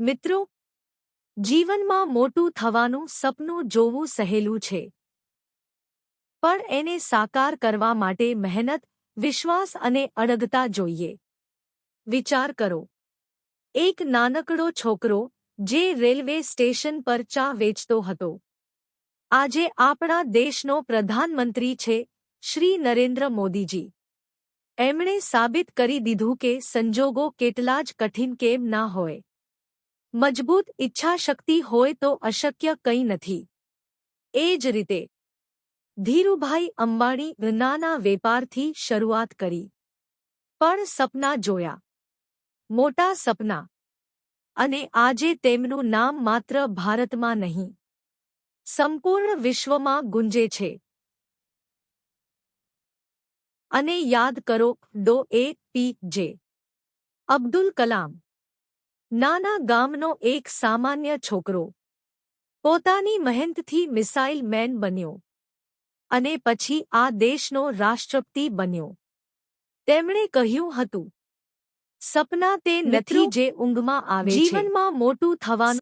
મિત્રો, જીવનમાં મોટું થવાનું સપનું જોવું સહેલું છે. પણ એને સાકાર કરવા માટે મહેનત, વિશ્વાસ અને અડગતા જોઈએ. વિચાર કરો. એક નાનકડો છોકરો જે રેલવે સ્ટેશન પર ચા વેચતો હતો. આજે આપણા દેશનો પ્રધાનમંત્રી છે શ્રી નરેન્દ્ર મોદીજી. એમણે સાબિત કરી દીધું કે સંજોગો કેટલા જ કઠિન કેમ ના હોય. મજબૂત ઈચ્છાશક્તિ હોય તો અશક્ય કંઈ નથી. એ જ રીતે, ધીરુભાઈ અંબાણી નાના વેપારથી શરૂઆત કરી. પણ સપના જોયા. મોટા સપના. અને આજે તેમનું નામ માત્ર ભારતમાં નહીં. સંપૂર્ણ વિશ્વમાં ગુંજે છે. અને યાદ કરો ડો એ પી જે. અબ્દુલ કલામ. નાના ગામનો એક સામાન્ય છોકરો. પોતાની મહેનતથી મિસાઇલ મેન બન્યો. અને પછી આ દેશનો રાષ્ટ્રપતિ બન્યો. તેમણે કહ્યું હતું સપના તે નથી જે ઊંઘમાં આવે જીવનમાં મોટું થવાનું